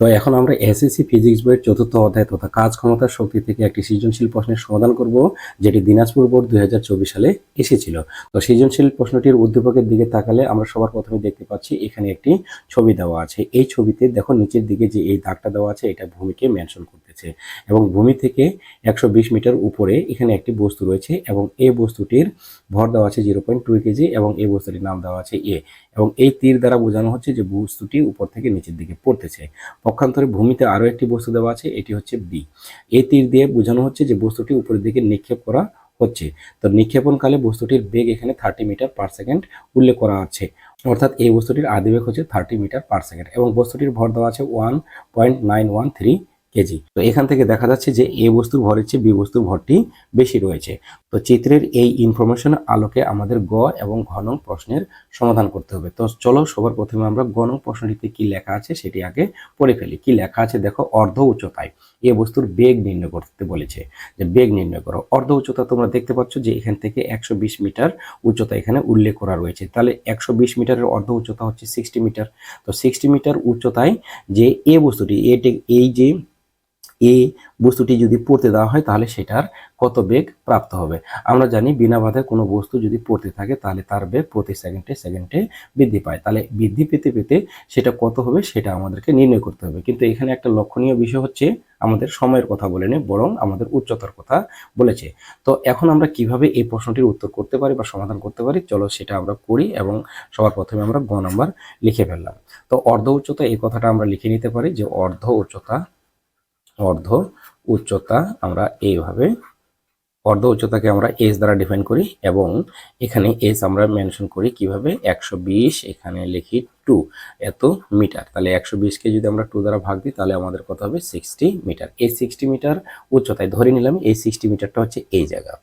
তো এখন আমরা এসএসসি ফিজিক্স বইয়ের চতুর্থ অধ্যায় তথা কাজ ক্ষমতার শক্তি থেকে একটি সৃজনশীল প্রশ্নের সমাধান করব, যেটি দিনাজপুর বোর্ড দুই হাজার চব্বিশ সালে এসেছিল। তো সৃজনশীল প্রশ্নটির উদ্দীপকের দিকে তাকালে আমরা সবার প্রথমে দেখতে পাচ্ছি, এখানে একটি ছবি দেওয়া আছে। এই ছবিতে দেখো নিচের দিকে যে এই দাগটা দেওয়া আছে, এটা ভূমিকে মেনশন করতেছে এবং ভূমি থেকে একশো বিশ মিটার উপরে এখানে একটি বস্তু রয়েছে এবং এই বস্তুটির ভর দেওয়া আছে জিরো পয়েন্ট টু কেজি এবং এই বস্তুটির নাম দেওয়া আছে এ। এবং এই তীর দ্বারা বোঝানো হচ্ছে যে বস্তুটি উপর থেকে নিচের দিকে পড়তেছে। পক্ষান্তরে ভূমিতে আরও একটি বস্তু দেওয়া আছে, এটি হচ্ছে বি এই তীর দিয়ে বোঝানো হচ্ছে যে বস্তুটি উপরের দিকে নিক্ষেপ করা হচ্ছে। তো নিক্ষেপণকালে বস্তুটির বেগ এখানে থার্টি মিটার পার সেকেন্ড উল্লেখ করা আছে। অর্থাৎ এই বস্তুটির আদি বেগ হচ্ছে থার্টি মিটার পার সেকেন্ড এবং বস্তুটির ভর দেওয়া আছে one point nine one three KG. তো এখান থেকে দেখা যাচ্ছে যে এ বস্তুর ভরের চেয়ে বি বস্তুর ভরটি বেশি রয়েছে। তো চিত্রের এই ইনফরমেশন আলোকে আমাদের গ এবং ঘন প্রশ্নের সমাধান করতে হবে। তো চলো সবার প্রথমে আমরা গ নং প্রশ্নটিতে কি লেখা আছে সেটি আগে পড়ে ফেলি। কি লেখা আছে? দেখো, অর্ধ উচ্চতায় এ বস্তুর বেগ নির্ণয় করতে বলেছে। যে বেগ নির্ণয় করো। অর্ধ উচ্চতা তোমরা দেখতে পাচ্ছ যে এখান থেকে একশো বিশ মিটার উচ্চতা এখানে উল্লেখ করা রয়েছে। তাহলে একশো বিশ মিটারের অর্ধ উচ্চতা হচ্ছে সিক্সটি মিটার। তো সিক্সটি মিটার উচ্চতায় যে এ বস্তুটি এটি- এই যে এই বস্তুটি যদি পড়তে দেওয়া হয়, তাহলে সেটার কত বেগ প্রাপ্ত হবে? আমরা জানি বিনা বাধায় কোনো বস্তু যদি পড়তে থাকে, তাহলে তার বেগ প্রতি সেকেন্ডে সেকেন্ডে বৃদ্ধি পায়। তাহলে বৃদ্ধি পেতে পেতে সেটা কত হবে, সেটা আমাদেরকে নির্ণয় করতে হবে। কিন্তু এখানে একটা লক্ষণীয় বিষয় হচ্ছে, আমাদের সময়ের কথা বলে বলেনি বরং আমাদের উচ্চতার কথা বলেছে। তো এখন আমরা কীভাবে এই প্রশ্নটির উত্তর করতে পারি বা সমাধান করতে পারি, চলো সেটা আমরা করি এবং সবার প্রথমে আমরা গ নাম্বার লিখে ফেললাম। তো অর্ধ উচ্চতা এই কথাটা আমরা লিখে নিতে পারি যে অর্ধ উচ্চতা অর্ধ উচ্চতা আমরা এইভাবে, অর্ধ উচ্চতাকে আমরা এস দ্বারা ডিফাইন করি এবং এখানে এস আমরা মেনশন করি কীভাবে? একশো বিশ, এখানে লিখি টু এত মিটার তাহলে একশো বিশকে যদি আমরা টু দ্বারা ভাগ দিই, তাহলে আমাদের কত হবে? সিক্সটি মিটার এই সিক্সটি মিটার উচ্চতায় ধরে নিলাম, এই সিক্সটি মিটারটা হচ্ছে এই জায়গা।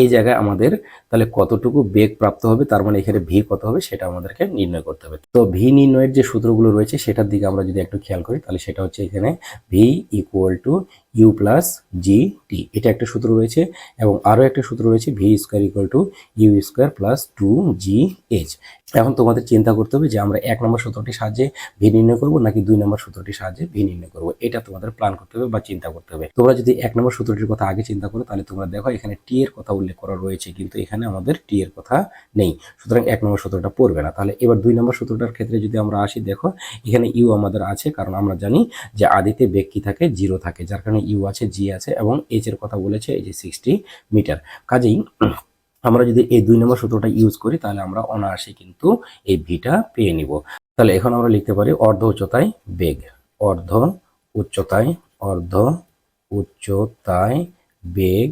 এই জায়গায় আমাদের তাহলে কতটুকু বেগ প্রাপ্ত হবে, তার মানে এখানে ভি কত হবে সেটা আমাদেরকে নির্ণয় করতে হবে। তো ভি নির্ণয়ের যে সূত্রগুলো রয়েছে সেটার দিকে আমরা যদি একটু খেয়াল করি, তাহলে সেটা হচ্ছে এখানে V equal to U plus G T এটা একটা সূত্র রয়েছে এবং আরও একটা সূত্র রয়েছে V square equal to U square plus two G H এখন তোমাদের চিন্তা করতে হবে যে আমরা এক নম্বর সূত্রটির সাহায্যে ভি নির্ণয় করব নাকি দুই নম্বর সূত্রটির সাহায্যে ভি নির্ণয় করব? এটা তোমাদের প্ল্যান করতে হবে বা চিন্তা করতে হবে। তোমরা যদি এক নম্বর সূত্রটির কথা আগে চিন্তা করো, তাহলে তোমরা দেখো এখানে টি এর কথা উল্লেখ করা রয়েছে, কিন্তু এখানে আমাদের টি এর কথা নেই। সুতরাং এক নম্বর সূত্রটা পড়বে না। তাহলে এবার দুই নম্বর সূত্রটার ক্ষেত্রে যদি আমরা আসি, দেখো এখানে ইউ আমাদের আছে, কারণ আমরা জানি যে আদিতে বেগ কি থাকে? জিরো থাকে, যার কারণে ইউ আছে জি আছে এবং এইচ এর কথা বলেছে, এই যে সিক্সটি মিটার কাজেই আমরা যদি এই দুই নম্বর সূত্রটা ইউজ করি, তাহলে আমরা অনায়াসে কিন্তু এই ভিটা পেয়ে নিব। তাহলে এখন আমরা লিখতে পারি অর্ধ উচ্চতায় বেগ। অর্ধ উচ্চতায় অর্ধ উচ্চতায় বেগ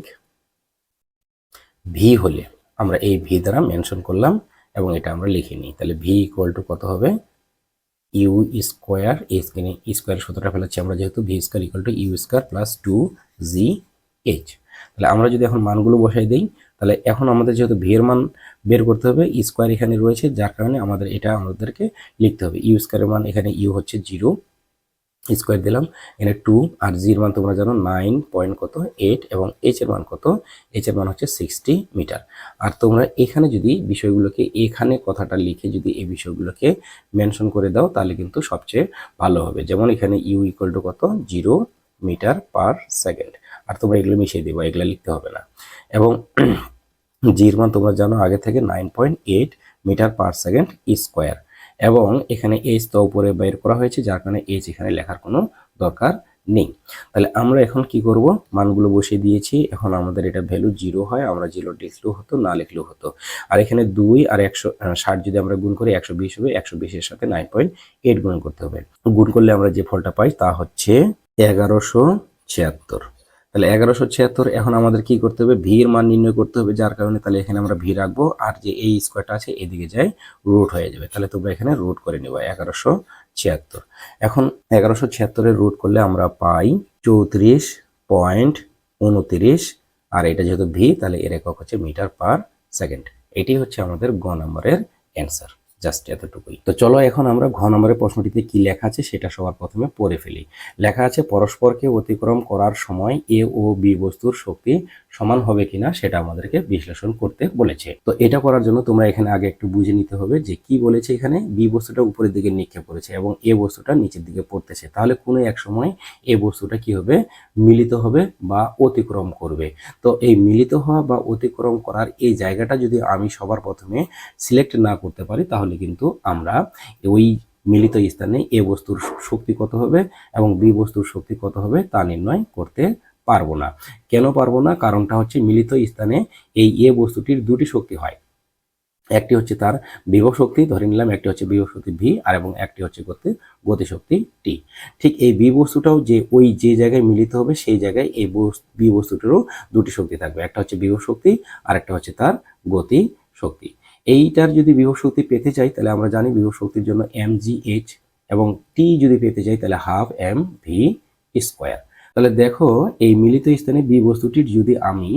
ভি হলে আমরা এই ভি দ্বারা মেনশন করলাম এবং এটা আমরা লিখে নিই তাহলে ভি ইকুয়াল টু কত হবে? ইউ স্কোয়ার এখানে স্কোয়ার সূত্রটা ফেলাচ্ছি আমরা যেহেতু V square equal to U square plus two G H তাহলে আমরা যদি এখন মানগুলো বসাই দিই, তাহলে এখন আমাদের যেহেতু ভি এর মান বের করতে হবে স্কোয়ার এখানে রয়েছে, যার কারণে আমাদের এটা আমাদেরকে লিখতে হবে। ইউ স্কোয়ারের মান এখানে ইউ হচ্ছে জিরো স্কোয়ার দিলাম, এখানে টু আর জির মান তোমরা জানো নাইন পয়েন্ট কত? এইট এবং এইচ এর মান কত? এইচ এর মান হচ্ছে সিক্সটি মিটার আর তোমরা এখানে যদি বিষয়গুলোকে, এখানে কথাটা লিখে যদি এই বিষয়গুলোকে মেনশন করে দাও, তাহলে কিন্তু সবচেয়ে ভালো হবে। যেমন এখানে ইউ ইকুয়াল টু কত? জিরো মিটার পার সেকেন্ড আর তোমরা এগুলো মিশিয়ে দিবা, এগুলো লিখতে হবে না। এবং জির মান তোমরা জানো আগে থেকে nine point eight metre per second square এবং এখানে এইচ তো উপরে বের করা হয়েছে, যার কারণে এইচ এখানে লেখার কোনো দরকার নেই। তাহলে আমরা এখন কি করব? মানগুলো বসিয়ে দিয়েছি। এখন আমাদের এটা ভ্যালু জিরো হয়, আমরা জিরো লিখলেও হতো, না লিখলেও হতো। আর এখানে দুই আর একশো ষাট যদি আমরা গুণ করি, একশো বিশ হবে, একশো বিশের সাথে নাইন পয়েন্ট এইট গুণ করতে হবে। গুণ করলে আমরা যে ফলটা পাই তা হচ্ছে এগারোশো ছিয়াত্তর। তাহলে এগারোশো ছিয়াত্তর, এখন আমাদের কি করতে হবে? ভি এর মান নির্ণয় করতে হবে, যার কারণে তাহলে এখানে আমরা ভি রাখব, আর যে এই স্কোয়ারটা আছে এদিকে যায় রুট হয়ে যাবে। তাহলে তোমরা এখানে রুট করে নেবে, এগারোশো ছিয়াত্তর। এখন এগারোশো ছিয়াত্তরের রুট করলে আমরা পাই চৌত্রিশ পয়েন্ট উনত্রিশ, আর এটা যেহেতু ভি তাহলে এর একক হচ্ছে মিটার পার সেকেন্ড। এটি হচ্ছে আমাদের গ নম্বরের অ্যান্সার জাস্ট এতটুকুই। তো চলো এখন আমরা ঘ নম্বরের প্রশ্নটিতে কি লেখা আছে সেটা সবার প্রথমে পড়ে ফেলি। লেখা আছে, পরস্পরকে অতিক্রম করার সময় এ ও বি বস্তুর শক্তি সমান হবে কিনা সেটা আমাদেরকে বিশ্লেষণ করতে বলেছে। তো এটা করার জন্য তোমরা এখানে আগে একটু বুঝে নিতে হবে যে কি বলেছে এখানে। বি বস্তুটা উপরের দিকে নিক্ষেপ করেছে এবং এ বস্তুটা নিচের দিকে পড়তেছে। তাহলে কোনো এক সময় এ বস্তুটা কি হবে? মিলিত হবে বা অতিক্রম করবে। তো এই মিলিত হওয়া বা অতিক্রম করার এই জায়গাটা যদি আমি সবার প্রথমে সিলেক্ট না করতে পারি তাহলে কিন্তু আমরা ওই মিলিত স্থানে এ বস্তুর শক্তি কত হবে এবং বি বস্তুর শক্তি কত হবে তা নির্ণয় করতে পারব না। কেন পারব না? কারণটা হচ্ছে মিলিত স্থানে এই এ বস্তুটির দুটি শক্তি হয়। একটি হচ্ছে তার বিভব শক্তি, ধরে নিলাম একটি হচ্ছে বিভব শক্তি ভি আর এবং একটি হচ্ছে গতি গতিশক্তি টি। ঠিক এই বি বস্তুটাও যে ওই যে জায়গায় মিলিত হবে সেই জায়গায় এই বি বস্তুটিরও দুটি শক্তি থাকবে। একটা হচ্ছে বিভব শক্তি আর একটা হচ্ছে তার গতি শক্তি। এইটার যদি বিভব শক্তি পেতে চাই, তাহলে আমরা জানি বিভব শক্তির জন্য এম জি এইচ এবং টি যদি পেতে চাই, তাহলে হাফ এম ভি স্কোয়ার তাহলে দেখো, এই মিলিত স্থানে বি বস্তুটির যদি আমি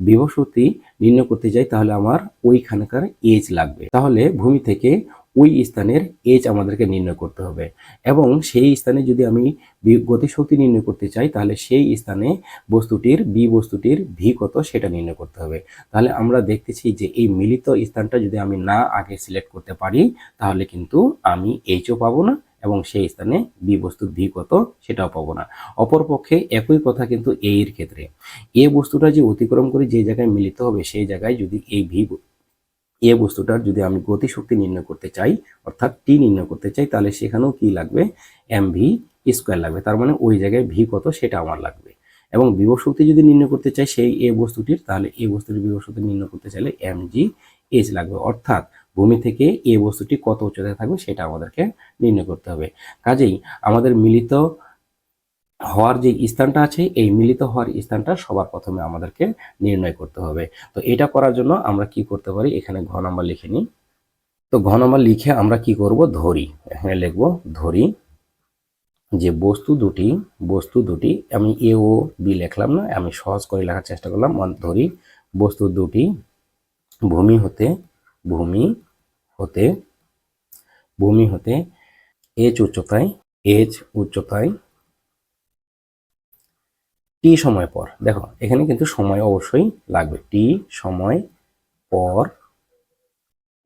বিভব শক্তি নির্ণয় করতে চাই, তাহলে আমার ওইখানকার এজ লাগবে। তাহলে ভূমি থেকে ওই স্থানের এজ আমাদেরকে নির্ণয় করতে হবে। এবং সেই স্থানে যদি আমি গতিশক্তি নির্ণয় করতে চাই, তাহলে সেই স্থানে বস্তুটির বি বস্তুটির ভি কত সেটা নির্ণয় করতে হবে। তাহলে আমরা দেখতেছি যে এই মিলিত স্থানটা যদি আমি না আগে সিলেক্ট করতে পারি, তাহলে কিন্তু আমি এইচও পাবো না এবং সেই স্থানে বি বস্তুর ভি কত সেটাও পাবো না। অপরপক্ষে একই কথা কিন্তু এ এর ক্ষেত্রে। এ বস্তুটা যে অতিক্রম করে যে জায়গায় মিলিত হবে, সেই জায়গায় যদি এই ভি এ বস্তুটার যদি আমি গতিশক্তি নির্ণয় করতে চাই, অর্থাৎ টি নির্ণয় করতে চাই, তাহলে সেখানেও কি লাগবে? এম ভি স্কোয়ার লাগবে। তার মানে ওই জায়গায় ভি কত? সেটা আমার লাগবে। এবং বিভব শক্তি যদি নির্ণয় করতে চাই সেই এ বস্তুটির, তাহলে এ বস্তুটির বিভব শক্তি নির্ণয় করতে চাইলে এম জি এইচ লাগবে। অর্থাৎ ভূমি থেকে এ বস্তুটি কত উচ্চতায় থাকবে সেটা আমাদেরকে নির্ণয় করতে হবে। কাজেই আমাদের মিলিত হওয়ার যে স্থানটা আছে, এই মিলিত হওয়ার স্থানটা সবার প্রথমে আমাদেরকে নির্ণয় করতে হবে। তো এটা করার জন্য আমরা কি করতে পারি? এখানে ঘ নাম্বার লিখে নিই। তো ঘ নাম্বার লিখে আমরা কি করব? ধরি। এখানে লিখব, ধরি যে বস্তু দুটি বস্তু দুটি, আমি এ ও বি লিখলাম না, আমি সহজ করে লেখার চেষ্টা করলাম। ধরি, বস্তু দুটি, ভূমি হতে ভূমি হতে ভূমি হতে এইচ উচ্চতায় এইচ উচ্চতায় টি সময় পর। দেখো, এখানে কিন্তু সময় অবশ্যই লাগবে। টি সময় পর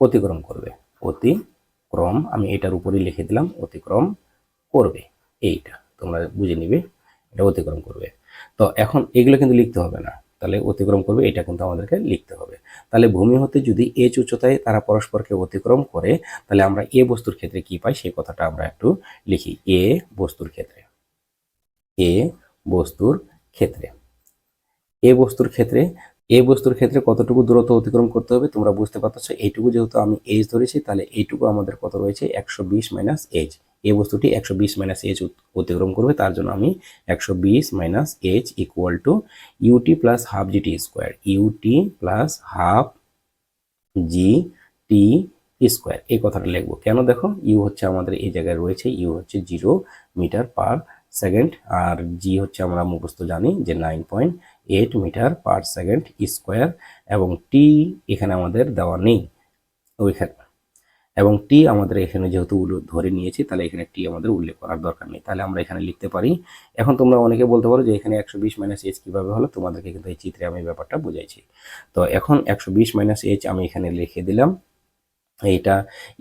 অতিক্রম করবে। অতিক্রম, আমি এটার উপরেই লিখে দিলাম, অতিক্রম করবে। এইটা, তোমরা বুঝে নিবে, এটা অতিক্রম করবে। তো এখন এগুলো কিন্তু লিখতে হবে না। তাহলে অতিক্রম করবে, এটা কিন্তু আমাদেরকে লিখতে হবে। তাহলে ভূমি হতে যদি এইচ উচ্চতায় তারা পরস্পরকে অতিক্রম করে, তাহলে আমরা এ বস্তুর ক্ষেত্রে কি পাই? সেই কথাটা আমরা একটু লিখি। এ বস্তুর ক্ষেত্রে। এ বস্তুর ক্ষেত্রে। এ বস্তুর ক্ষেত্রে, এ বস্তুর ক্ষেত্রে কতটুকু দূরত্ব অতিক্রম করতে হবে তোমরা বুঝতে পারছ এইটুকু যেহেতু আমি এইচ ধরেছি, তাহলে এইটুকু আমাদের কত রয়েছে? একশো বিশ মাইনাস এইচ এ বস্তুটি একশো বিশ মাইনাস এইচ অতিক্রম করবে, তার জন্য আমি একশো বিশ minus H equal to U T plus half G T square U T plus half G T square এই কথাটা লিখব। কেন দেখো? ইউ হচ্ছে আমাদের এই জায়গায় রয়েছে ইউ হচ্ছে জিরো মিটার পার সেকেন্ড, আর জি হচ্ছে আমরা মুখস্থ জানি যে nine point eight metre per second square এবং টি এখানে আমাদের দেওয়া নেই ওইখানে। এবং টি আমাদের এখানে যেহেতু ধরে নিয়েছি, তাহলে এখানে টি আমাদের উল্লেখ করার দরকার নেই। তাহলে আমরা এখানে লিখতে পারি, এখন তোমরা অনেকে বলতে পারো যে এখানে একশো বিশ মাইনাস এইচ কীভাবে হলো, তোমাদেরকে কিন্তু এই চিত্রে আমি ব্যাপারটা বুঝাইছি। তো এখন একশো বিশ মাইনাস এইচ আমি এখানে লিখে দিলাম। এইটা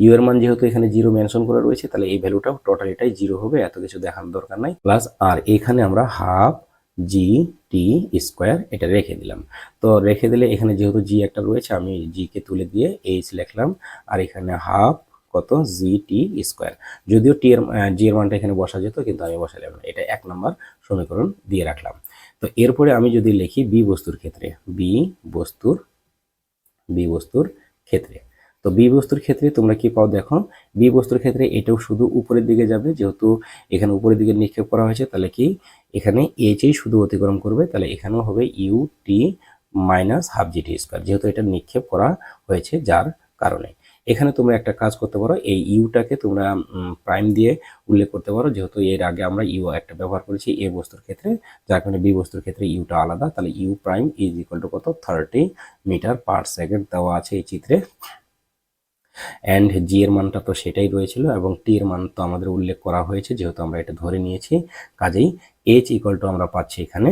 ইউ এর মান যেহেতু এখানে জিরো মেনশন করা রয়েছে, তাহলে এই ভ্যালুটা টোটাল এটাই জিরো হবে, এত কিছু দেখানোর দরকার নাই। প্লাস আর এখানে আমরা হাফ জি টি স্কোয়ার এটা রেখে দিলাম। তো রেখে দিলে এখানে যেহেতু জি একটা রয়েছে, আমি জি কে তুলে দিয়ে এইচ লিখলাম, আর এখানে হাফ কত জি টি স্কোয়ার যদিও টি এর জি এর মানটা এখানে বসা যেত, কিন্তু আমি বসালাম এটা এক নম্বর সমীকরণ দিয়ে রাখলাম। তো এরপরে আমি যদি লিখি বি বস্তুর ক্ষেত্রে বি বস্তুর বি বস্তুর ক্ষেত্রে। তো বি বস্তুর ক্ষেত্রে তোমরা কি পাও দেখো, বি বস্তুর ক্ষেত্রে এটাও শুধু উপরের দিকে যাবে, যেহেতু এখানে উপরের দিকে নিক্ষেপ করা হয়েছে, তাহলে কি এখানে এইচই শুধু অতিক্রম করবে, তাহলে এখানেও হবে U T minus half G T square যেহেতু এটা নিক্ষেপ করা হয়েছে যার কারণে। এখানে তোমরা একটা কাজ করতে পারো, এই ইউটাকে তোমরা প্রাইম দিয়ে উল্লেখ করতে পারো, যেহেতু এর আগে আমরা ইউ একটা ব্যবহার করেছি এ বস্তুর ক্ষেত্রে, যার কারণে বি বস্তুর ক্ষেত্রে ইউটা আলাদা, তাহলে U prime is equal to কত? থার্টি মিটার পার সেকেন্ড দেওয়া আছে এই চিত্রে। অ্যান্ড জি এর মানটা তো সেটাই রয়েছিল এবং টি এর মান তো আমাদের উল্লেখ করা হয়েছে, যেহেতু আমরা এটা ধরে নিয়েছি। কাজেই এইচ ইকুয়াল টু আমরা পাচ্ছি এখানে।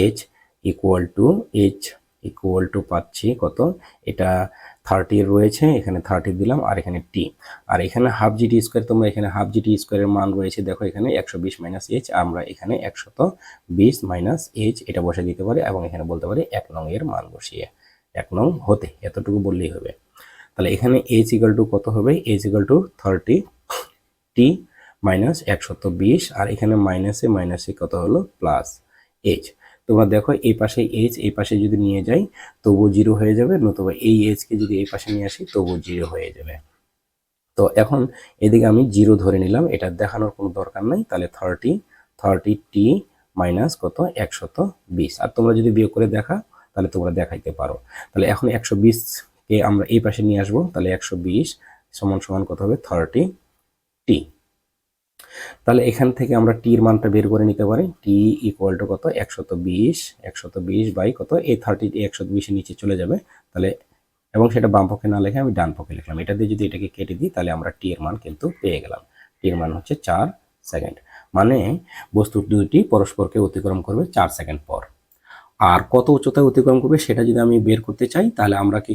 H equal to H equal to পাচ্ছি কত? এটা থার্টি রয়েছে, এখানে থার্টি দিলাম, আর এখানে টি আর এখানে হাফ জিটি স্কোয়ার তোমরা এখানে হাফ জিটি স্কোয়ারের মান রয়েছে, দেখো এখানে একশো বিশ মাইনাস এইচ আমরা এখানে একশত বিশ মাইনাস এইচ এটা বসে দিতে পারি এবং এখানে বলতে পারি এক নং এর মান বসিয়ে। এক নং হতে, এতটুকু বললেই হবে। তাহলে এখানে এইচ ইকাল টু কত হবে? H equal to thirty T minus একশত বিশ আর এখানে মাইনাসে মাইনাসে কত হলো? প্লাস এইচ তোমরা দেখো এই পাশে এইচ এই পাশে যদি নিয়ে যাই তবু জিরো হয়ে যাবে, নতুবা এই এইচকে যদি এই পাশে নিয়ে আসি তবু জিরো হয়ে যাবে। তো এখন এদিকে আমি জিরো ধরে নিলাম, এটা দেখানোর কোনো দরকার নাই, তাহলে থার্টি থার্টি টি মাইনাস কত? একশত বিশ। আর তোমরা যদি বিয়োগ করে দেখা, তাহলে তোমরা দেখাইতে পারো। তাহলে এখন একশো বিশ বিশকে আমরা এই পাশে নিয়ে আসব, তাহলে একশো বিশ সমান সমান কত হবে? থার্টি টি তাহলে এখান থেকে আমরা টির মানটা বের করে নিতে পারি। টি ইকুয়াল টু কত? একশত বিশ। একশত বিশ বাই কত? এই থার্টি একশো বিশের নিচে চলে যাবে। তাহলে এবং সেটা বাম পক্ষে না লিখে আমি ডান পক্ষে লিখলাম। এটা দিয়ে যদি এটাকে কেটে দিই, তাহলে আমরা টি এর মান কিন্তু পেয়ে গেলাম। টি এর মান হচ্ছে চার সেকেন্ড মানে বস্তু দুইটি পরস্পরকে অতিক্রম করবে চার সেকেন্ড পর। আর কত উচ্চতায় অতিক্রম করবে সেটা যদি আমি বের করতে চাই, তাহলে আমরা কি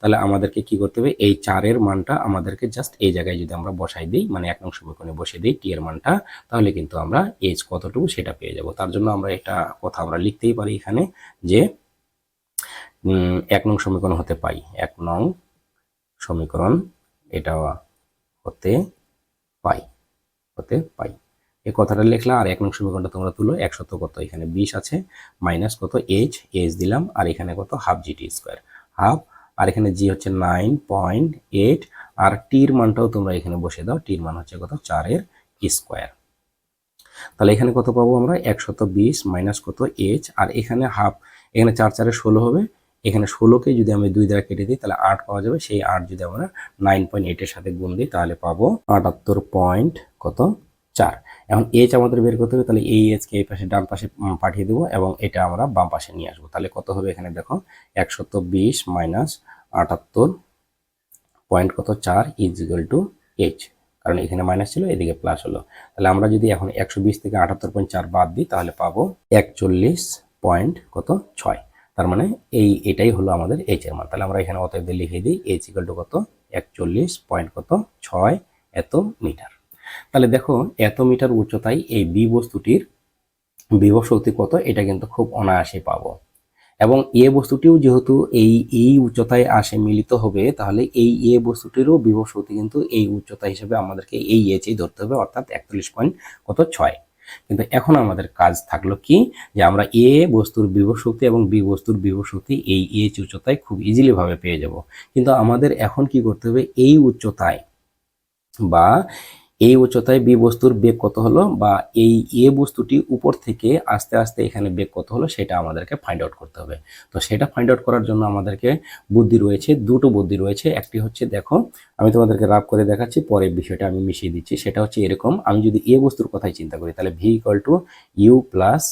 তাহলে আমাদেরকে কি করতে হবে? এই চারের মানটা আমাদেরকে জাস্ট এই জায়গায় যদি আমরা বসাই দিই মানে এক নং সমীকরণে বসিয়ে দিই টি এর মানটা, তাহলে কিন্তু আমরা এইচ কতটুকু সেটা পেয়ে যাব। তার জন্য আমরা এটা কথা আমরা লিখতেই পারি এখানে যে এক নং সমীকরণ হতে পাই। এক নং সমীকরণ এটা হতে পাই হতে পাই। এই কথাটা লিখলাম, আর এক নং সমীকরণটা তোমরা তুলো, একশত কত? এখানে বিশ আছে, মাইনাস কত? এইচ এইচ দিলাম, আর এখানে কত? Half G T square half. আর এখানে জি হচ্ছে নাইন পয়েন্ট এইট আর টির মানটাও তোমরা এখানে বসে দাও টির মান হচ্ছে কত? চারের স্কোয়ার তাহলে এখানে কত পাবো আমরা? একশত বিশ মাইনাস কত? এইচ আর এখানে হাফ, এখানে চার চারে ষোলো হবে। এখানে ষোলোকে যদি আমি দুই দ্বারা কেটে দিই, তাহলে আট পাওয়া যাবে। সেই আট যদি আমরা নাইন পয়েন্ট এইটের সাথে গুণ দিই, তাহলে পাবো আটাত্তর পয়েন্ট কত? চার। এখন এইচ আমাদের বের করতে হবে, তাহলে এই এইচকে এই পাশে, ডান পাশে পাঠিয়ে দেবো এবং এটা আমরা বাম পাশে নিয়ে আসব। তাহলে কত হবে এখানে দেখো? একশত বিশ মাইনাস আটাত্তর পয়েন্ট কত? চার ইজ ইকুয়াল টু এইচ কারণ এখানে মাইনাস ছিল, এদিকে প্লাস হলো। তাহলে আমরা যদি এখন একশো বিশ থেকে আটাত্তর পয়েন্ট চার বাদ দিই, তাহলে পাবো একচল্লিশ পয়েন্ট কত? ছয়। তার মানে এই, এটাই হলো আমাদের এইচ এর মান। তাহলে আমরা এখানে অতএব লিখে দিই এইচ ইকুয়াল টু কত? একচল্লিশ পয়েন্ট কত? ছয় এত মিটার তাহলে দেখো, এত মিটার উচ্চতায় এই বি বস্তুটির বিভব শক্তি কত? এটা কিন্তু খুব অনায়াসে পাবো। এবং এ বস্তুটিও যেহেতু এই এই উচ্চতায় আসে, মিলিত হবে, তাহলে এই এ বস্তুটিরও বিভব শক্তি কিন্তু এই উচ্চতা হিসেবে আমাদেরকে এই এইচেই ধরতে হবে, অর্থাৎ একচল্লিশ পয়েন্ট কত? ছয়। কিন্তু এখন আমাদের কাজ থাকল কি? যে আমরা এ বস্তুর বিভব শক্তি এবং বি বস্তুর বিভব শক্তি এই এইচ উচ্চতায় খুব ইজিলি ভাবে পেয়ে যাব। কিন্তু আমাদের এখন কি করতে হবে? এই উচ্চতায় বা এই উচ্চতায় বি বস্তুর বেগ কত হলো বা এই এ বস্তুটি উপর থেকে আস্তে আস্তে এখানে বেগ কত হলো সেটা আমাদেরকে ফাইন্ড আউট করতে হবে। তো সেটা ফাইন্ড আউট করার জন্য আমাদেরকে বুদ্ধি রয়েছে, দুটো বুদ্ধি রয়েছে। একটি হচ্ছে দেখো, আমি তোমাদেরকে রাব করে দেখাচ্ছি, পরে বিষয়টা আমি মিশিয়ে দিচ্ছি। সেটা হচ্ছে এরকম, আমি যদি এ বস্তুর কথাই চিন্তা করি, তাহলে V equal to U plus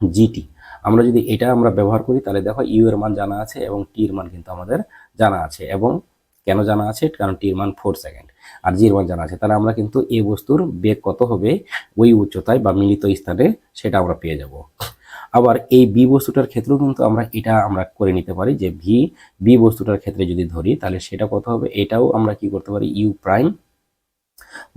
G T আমরা যদি এটা আমরা ব্যবহার করি, তাহলে দেখো ইউ এর মান জানা আছে এবং টি এর মান কিন্তু আমাদের জানা আছে। এবং কেন জানা আছে? কারণ টি এর মান ফোর সেকেন্ড আর জি এর মান জানা আছে, তাহলে আমরা কিন্তু এ বস্তুর বেগ কত হবে? ওই উচ্চতায় বা মিলিত স্থানে সেটা আমরা পেয়ে যাব। আবার এই বি বস্তুটার ক্ষেত্রেও কিন্তু আমরা এটা আমরা করে নিতে পারি যে ভি বি বস্তুটার ক্ষেত্রে যদি ধরি, তাহলে সেটা কত হবে? এটাও আমরা কি করতে পারি? U prime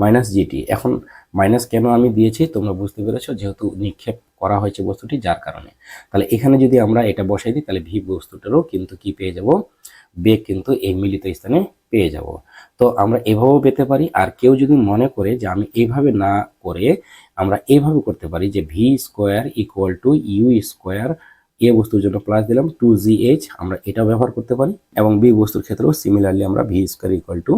minus G T এখন মাইনাস কেন আমি দিয়েছি? তোমরা বুঝতে পেরেছ, যেহেতু নিক্ষেপ করা হয়েছে বস্তুটি, যার কারণে। তাহলে এখানে যদি আমরা এটা বসাই দিই, তাহলে ভি বস্তুটারও কিন্তু কি পেয়ে যাব? বেগ কিন্তু এই মিলিত স্থানে পেয়ে যাব। তো আমরা এভাবেও পেতে পারি। আর কেউ যদি মনে করে যে আমি এইভাবে না করে আমরা এইভাবে করতে পারি যে v square equal to u square এ বস্তুর জন্য প্লাস দিলাম টু জি এইচ আমরা এটাও ব্যবহার করতে পারি। এবং বি বস্তুর ক্ষেত্রেও সিমিলারলি আমরা v square equal to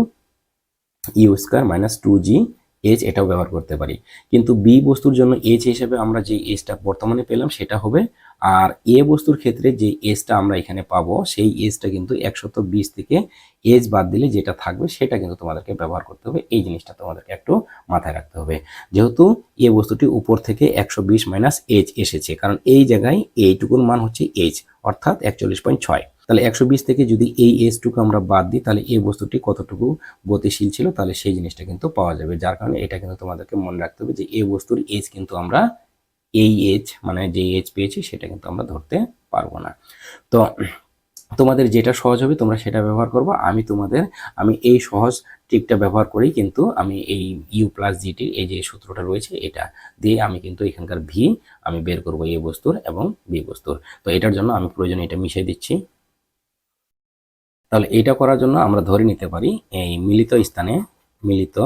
u square minus two g h এটাও ব্যবহার করতে পারি। কিন্তু বি বস্তুর জন্য এইচ হিসেবে আমরা যে এইচটা বর্তমানে পেলাম সেটা হবে আর এ বস্তুর ক্ষেত্রে যে এজটা আমরা এখানে পাবো, সেই এজটা কিন্তু একশত বিশ থেকে এজ বাদ দিলে যেটা থাকবে সেটা কিন্তু তোমাদেরকে ব্যবহার করতে হবে। এই জিনিসটা তোমাদেরকে একটু মাথায় রাখতে হবে। যেহেতু এ বস্তুটি উপর থেকে একশো বিশ মাইনাস এইচ এসেছে, কারণ এই জায়গায় এইটুকুর মান হচ্ছে এইচ অর্থাৎ একচল্লিশ পয়েন্ট ছয়। তাহলে একশো বিশ থেকে যদি এই এজটুকু আমরা বাদ দিই, তাহলে এই বস্তুটি কতটুকু গতিশীল ছিল, তাহলে সেই জিনিসটা কিন্তু পাওয়া যাবে। যার কারণে এটা কিন্তু তোমাদেরকে মনে রাখতে হবে যে এই বস্তুর এজ কিন্তু আমরা এই এজ মানে যে এজ পেয়েছি, সেটা কিন্তু আমরা ধরতে পারব না। তো তোমাদের যেটা সহজ হবে, তোমরা সেটা ব্যবহার করব। আমি তোমাদের, আমি এই সহজ ট্রিকটা ব্যবহার করেই কিন্তু আমি এই ইউ প্লাস জিটির এই যে সূত্রটা রয়েছে, এটা দিয়ে আমি কিন্তু এখানকার ভি আমি বের করব এ বস্তুর এবং বি বস্তুর। তো এটার জন্য আমি প্রয়োজনে এটা মিশিয়ে দিচ্ছি। তাহলে এটা করার জন্য আমরা ধরে নিতে পারি, এই মিলিত স্থানে, মিলিত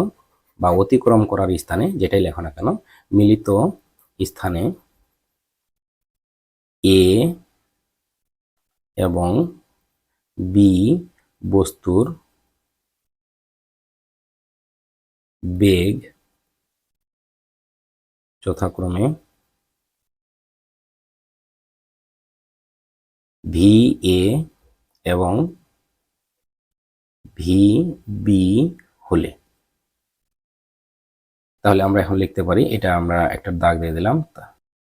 বা অতিক্রম করার স্থানে, যেটাই লেখো না কেন, মিলিত স্থানে এ এবং বি বস্তুর বেগ যথাক্রমে ভি এ এবং ভি বি হলে। তাহলে আমরা এখন লিখতে পারি, এটা আমরা একটা দাগ দিয়ে দিলাম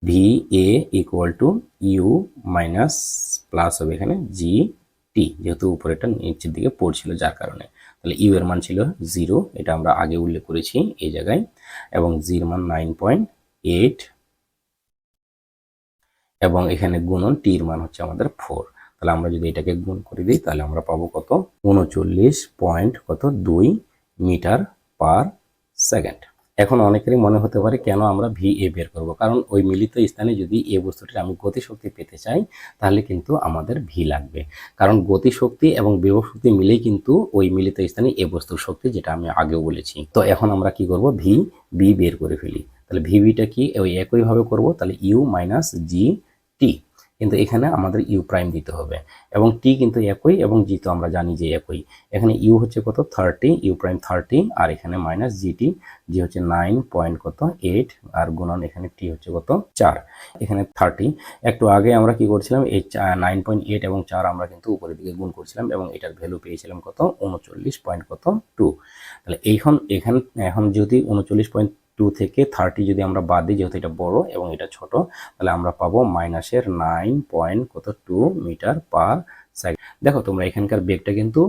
v A equal to u minus plus হবে এখানে জি টি যেহেতু উপরেটা নিচের দিকে পড়ছিল যার কারণে। তাহলে ইউ এর মান ছিল জিরো এটা আমরা আগে উল্লেখ করেছি এই জায়গায়, এবং জির মান নাইন পয়েন্ট এইট এবং এখানে গুণন টির মান হচ্ছে আমাদের ফোর তাহলে আমরা যদি এটাকে গুণ করে দিই, তাহলে আমরা পাবো কত? উনচল্লিশ পয়েন্ট কত? দুই মিটার পার সেকেন্ড। এখন অনেকেরই মনে হতে পারে কেন আমরা ভি এ বের করব? কারণ ওই মিলিত স্থানে যদি এ বস্তুটির আমি গতিশক্তি পেতে চাই, তাহলে কিন্তু আমাদের ভি লাগবে। কারণ গতিশক্তি এবং বিভব শক্তি মিলেই কিন্তু ওই মিলিত স্থানে এ বস্তুর শক্তি, যেটা আমি আগেও বলেছি। তো এখন আমরা কি করব? ভি বি বের করে ফেলি। তাহলে ভি বিটা কি? ওই একইভাবে করব। তাহলে ইউ মাইনাস জি টি কিন্তু এখানে আমাদের ইউ প্রাইম দিতে হবে। এবং টি কিন্তু একই এবং জি তো আমরা জানি যে একই। এখানে ইউ হচ্ছে কত? থার্টি ইউ প্রাইম থার্টি আর এখানে মাইনাস জিটি জি হচ্ছে নাইন পয়েন্ট কত? এইট আর গুণন এখানে টি হচ্ছে কত? চার। এখানে থার্টি একটু আগে আমরা কি করছিলাম? এই নাইন পয়েন্ট এইট এবং চার আমরা কিন্তু উপরের দিকে গুণ করছিলাম এবং এটার ভ্যালু পেয়েছিলাম কত? উনচল্লিশ পয়েন্ট কত? টু তাহলে এইখন এখান এখন যদি উনচল্লিশ পয়েন্ট টু থেকে থার্টি যদি আমরা বাদ দিই, যেহেতু এটা বড় এবং এটা ছোট, তাহলে আমরা পাবো মাইনাসের নাইন পয়েন্ট কত টু মিটার পার সেকেন্ড দেখো, তোমরা এখানকার বেগটা কিন্তু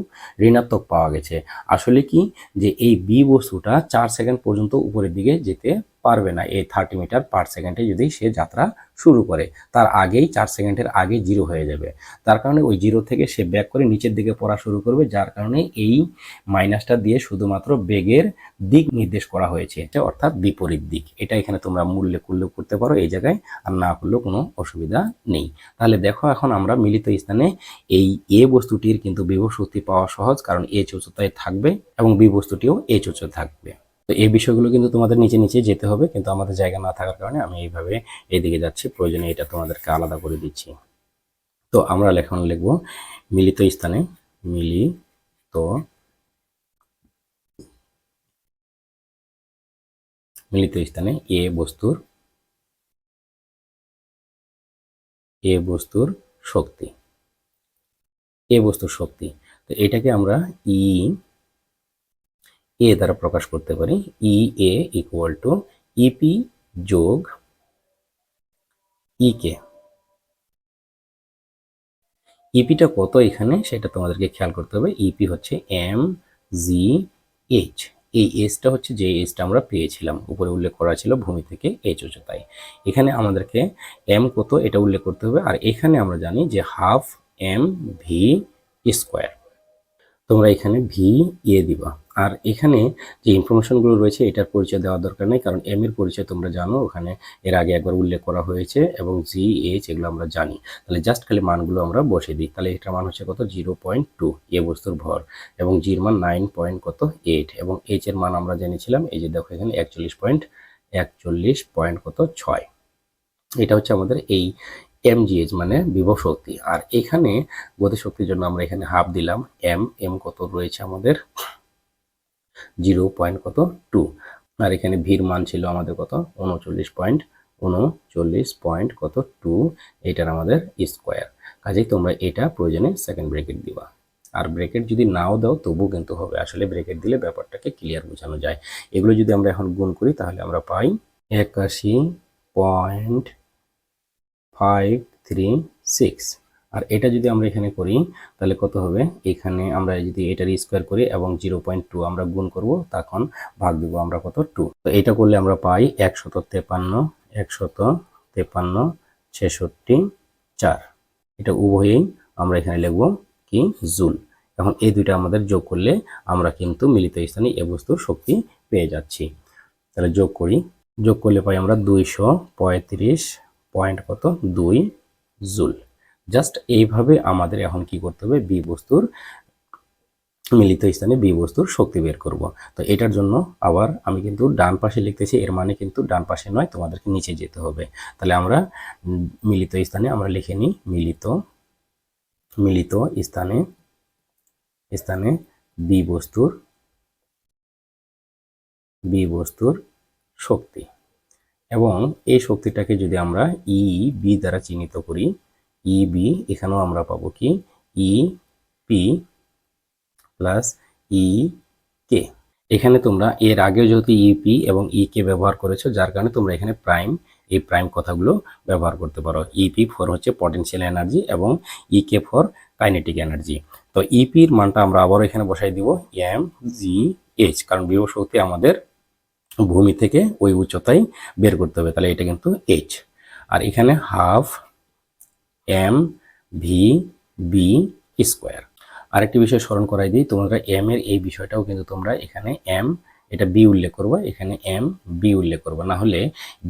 ঋণাত্মক পাওয়া গেছে। আসলে কি? যে এই বি বস্তুটা চার সেকেন্ড পর্যন্ত উপরের দিকে যেতে পারবে না এই থার্টি মিটার পার সেকেন্ডে যদি সে যাত্রা শুরু করে। তার আগেই চার সেকেন্ডের আগে জিরো হয়ে যাবে। তার কারণে ওই জিরো থেকে সে ব্যাক করে নিচের দিকে পড়া শুরু করবে, যার কারণে এই মাইনাসটা দিয়ে শুধুমাত্র বেগের দিক নির্দেশ করা হয়েছে। অর্থাৎ বিপরীত দিক। এটা এখানে তোমরা মূল্যে করলেও করতে পারো, এই জায়গায় আর না করলেও কোনো অসুবিধা নেই। তাহলে দেখো এখন আমরা মিলিত স্থানে এই এ বস্তুটির কিন্তু বিভব শক্তি পাওয়া সহজ, কারণ এ চৌচতায় থাকবে এবং বি বস্তুটিও এ চৌচতায় থাকবে। তো এই বিষয়গুলো কিন্তু তোমাদের নিচে নিচে যেতে হবে, কিন্তু আমাদের জায়গা না থাকার কারণে আমি এইভাবে এইদিকে যাচ্ছি। প্রয়োজনে এটা তোমাদেরকে আলাদা করে দিচ্ছি। তো আমরা লেখন লিখব মিলিত স্থানে, মিলিত মিলিত স্থানে এ বস্তুর এ বস্তুর শক্তি, এ বস্তুর শক্তি। তো এটাকে আমরা ই এ দ্বারা প্রকাশ করতে পারি E A equal to E P যোগ ই কে ইপিটা কত এখানে? সেটা তোমাদেরকে খেয়াল করতে হবে। ইপি হচ্ছে এম জি এইচ এই এসটা হচ্ছে যে এসটা আমরা পেয়েছিলাম। উপরে উল্লেখ করা ছিল ভূমি থেকে এইচ উচ্চতায়। এখানে আমাদেরকে এম কত এটা উল্লেখ করতে হবে। আর এখানে আমরা জানি যে হাফ এম ভি স্কোয়ার তোমরা এখানে ভি ইয়ে দিবা। আর এখানে যে ইনফরমেশনগুলো রয়েছে, এটার পরিচয় দেওয়ার দরকার নেই, কারণ এম এর পরিচয় তোমরা জানো, ওখানে এর আগে একবার উল্লেখ করা হয়েছে এবং জি এইচ এগুলো আমরা জানি। তাহলে জাস্ট খালি মানগুলো আমরা বসে দিই। তাহলে এটার মান হচ্ছে কত? জিরো পয়েন্ট টু এ বস্তুর ভর। এবং জির মান নাইন পয়েন্ট কত? এইট এবং এইচ এর মান আমরা জেনেছিলাম, এই যে দেখো এখানে একচল্লিশ পয়েন্ট একচল্লিশ পয়েন্ট কত? ছয়। এটা হচ্ছে আমাদের এই এম এমজিএইচ মানে বিভব শক্তি। আর এখানে গতিশক্তির জন্য আমরা এখানে হাফ দিলাম। এম এম কত রয়েছে আমাদের? জিরো পয়েন্ট কত? টু। আর এখানে ভির মান ছিল আমাদের কত? উনচল্লিশ পয়েন্ট উনচল্লিশ পয়েন্ট কত? টু। এটার আমাদের স্কোয়ার। কাজেই তোমরা এটা প্রয়োজনে সেকেন্ড ব্রেকেট দিবা। আর ব্রেকেট যদি নাও দাও, তবুও কিন্তু হবে। আসলে ব্রেকেট দিলে ব্যাপারটাকে ক্লিয়ার বোঝানো যায়। এগুলো যদি আমরা এখন গুণ করি, তাহলে আমরা পাই একাশি পয়েন্ট ফাইভ থ্রি সিক্স আর এটা যদি আমরা এখানে করি, তাহলে কত হবে? এখানে আমরা যদি এটার স্কোয়ার করি এবং জিরো পয়েন্ট টু আমরা গুণ করব, তখন ভাগ দিব আমরা কত? টু তো এটা করলে আমরা পাই একশত তেপান্ন একশত তেপান্ন, ছেষট্টি, চার। এটা উভয়েই আমরা এখানে লিখব কি? জুল এখন এই দুইটা আমাদের যোগ করলে আমরা কিন্তু মিলিত স্থানে এ বস্তুর শক্তি পেয়ে যাচ্ছি। তাহলে যোগ করি। যোগ করলে পাই আমরা দুইশো পঁয়ত্রিশ পয়েন্ট কত? দুই জুল জাস্ট এইভাবে আমাদের এখন কি করতে হবে? বি বস্তুর মিলিত স্থানে বি বস্তুর শক্তি বের করব। তো এটার জন্য আবার আমি কিন্তু ডান পাশে লিখতেছি, এর মানে কিন্তু ডান পাশে নয়, তোমাদেরকে নিচে যেতে হবে। তাহলে আমরা মিলিত স্থানে আমরা লিখে নিই, মিলিত মিলিত স্থানে স্থানে বি বস্তুর বি বস্তুর শক্তি। এবং এই শক্তিটাকে যদি আমরা ই বি দ্বারা চিহ্নিত করি ই বি এখানেও আমরা পাবো কি? ই পি প্লাস ই কে এখানে তোমরা এর আগেও যেহেতু ইপি এবং ই কে ব্যবহার করেছ, যার কারণে তোমরা এখানে প্রাইম এই প্রাইম কথাগুলো ব্যবহার করতে পারো। ইপি ফর হচ্ছে পটেনশিয়াল এনার্জি এবং E K for kinetic energy তো ইপির মানটা আমরা আবারও এখানে বসাই দিব এম জি এইচ কারণ বিভব শক্তি আমাদের ভূমি থেকে ওই উচ্চতায় বের করতে হবে, তাহলে এটা কিন্তু এইচ আর এখানে half m v B square. আরেকটি বিষয় স্মরণ করাই দিই, তোমরা এম এর এই বিষয়টাও কিন্তু তোমরা এখানে এম, এটা বি উল্লেখ করবে, এখানে এম, বি উল্লেখ করবে। না হলে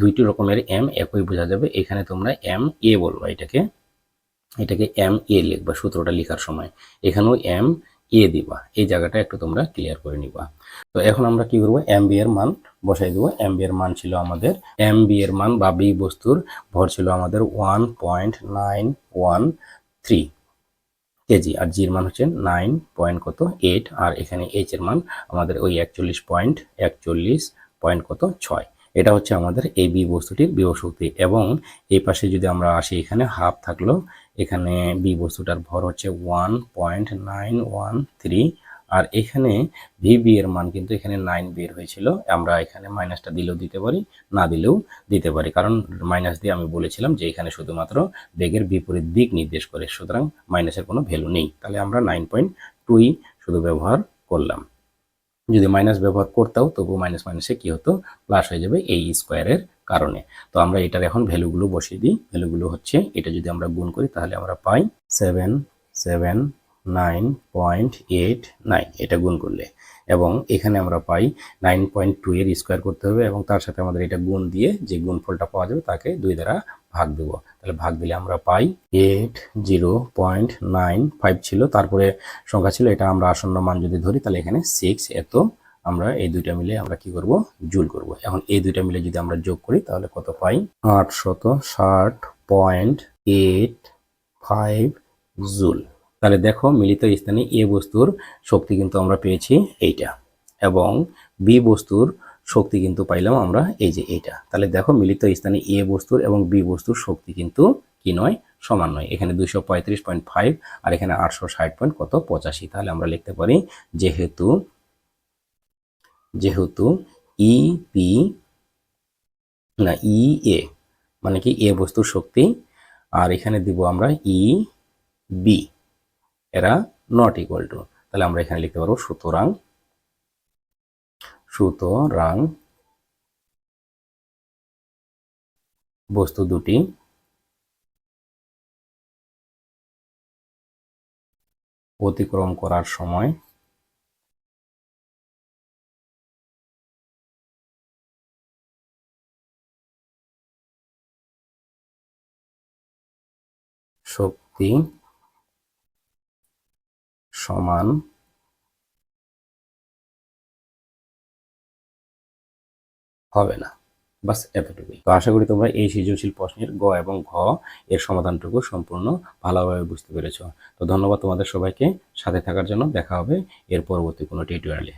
দুইটি রকমের এম একই বোঝা যাবে, এখানে তোমরা এম এ বলবা এটাকে। এটাকে এম এ লিখবা সূত্রটা লেখার সময়। এখানেও এম এ দিবা, এই জায়গাটা একটু তোমরা ক্লিয়ার করে নিবা। তো এখন আমরা কি করব? এম বি এর মান বসাই দেবো। এম বি এর মান ছিল আমাদের এম বি এর মান বা বি বস্তুর ভর ছিল আমাদের one point nine one three kg. আর জির মান হচ্ছে নাইন পয়েন্ট কত এইট আর এখানে এইচ এর মান আমাদের ওই একচল্লিশ পয়েন্ট একচল্লিশ পয়েন্ট কত ছয়। এটা হচ্ছে আমাদের এই বি বস্তুটির বিভব শক্তি এবং এই পাশে যদি আমরা আসি, এখানে হাফ থাকল, এখানে বি বস্তুটার ভর হচ্ছে one point nine one three আর এখানে ভিবি এর মান কিন্তু এখানে নাইন বের হয়েছিল। আমরা এখানে মাইনাসটা দিলেও দিতে পারি, না দিলেও দিতে পারি। কারণ মাইনাস দিয়ে আমি বলেছিলাম যে এখানে শুধুমাত্র বেগের বিপরীত দিক নির্দেশ করে, সুতরাং মাইনাসের কোনো ভ্যালু নেই। তাহলে আমরা নাইন পয়েন্ট টুই শুধু ব্যবহার করলাম। যদি মাইনাস ব্যবহার করতাও তবু মাইনাস মাইনাসে কী হতো? প্লাস হয়ে যাবে এই স্কোয়ারের কারণে। তো আমরা এটার এখন ভ্যালুগুলো বসিয়ে দিই। ভ্যালুগুলো হচ্ছে, এটা যদি আমরা গুণ করি, তাহলে আমরা পাই seven seven nine point eight nine এটা গুণ করলে। এবং এখানে আমরা পাই নাইন পয়েন্ট টু এর স্কোয়ার করতে হবে এবং তার সাথে আমাদের এটা গুণ দিয়ে যে গুণফলটা পাওয়া যাবে তাকে দুই দ্বারা ভাগ দেব। তাহলে ভাগ দিলে আমরা পাই eight zero point nine five ছিল। তারপরে সংখ্যা ছিল, এটা আমরা আসন্ন মান যদি ধরি, তাহলে এখানে সিক্স এত, আমরা এই দুইটা মিলে আমরা কি করব? জুল করব। এখন এই দুইটা মিলে যদি আমরা যোগ করি, তাহলে কত পাই? আটশত ষাট পয়েন্ট এইট ফাইভ জুল। তাহলে দেখো মিলিত স্থানে এ বস্তুর শক্তি কিন্তু আমরা পেয়েছি এইটা। এবং বি বস্তুর শক্তি কিন্তু পাইলাম আমরা এই যে এইটা। তাহলে দেখো মিলিত স্থানে এ বস্তুর এবং বি বস্তুর শক্তি কিন্তু কি নয়, সমান নয়। এখানে দুইশো পঁয়ত্রিশ পয়েন্ট ফাইভ আর এখানে আটশো ষাট পয়েন্ট কত, পঁচাশি। তাহলে আমরা লিখতে পারি যেহেতু যেহেতু ই, পি, না, ই, এ মানে কি এ বস্তুর শক্তি। আর এখানে দিব আমরা ই, বি। এরা নট ইকুয়াল টু তাহলে আমরা এখানে লিখতে পারব সুতরাং সুতরাং বস্তু দুটি অতিক্রম করার সময় শক্তি সমান হবে না। বাস এতটুকুই। তো আশা করি তোমরা এই সৃজনশীল প্রশ্নের গ এবং ঘ এর সমাধানটুকু সম্পূর্ণ ভালোভাবে বুঝতে পেরেছ। তো ধন্যবাদ তোমাদের সবাইকে। সাথে থাকার জন্য দেখা হবে এর পরবর্তী কোনো টিউটোরিয়ালে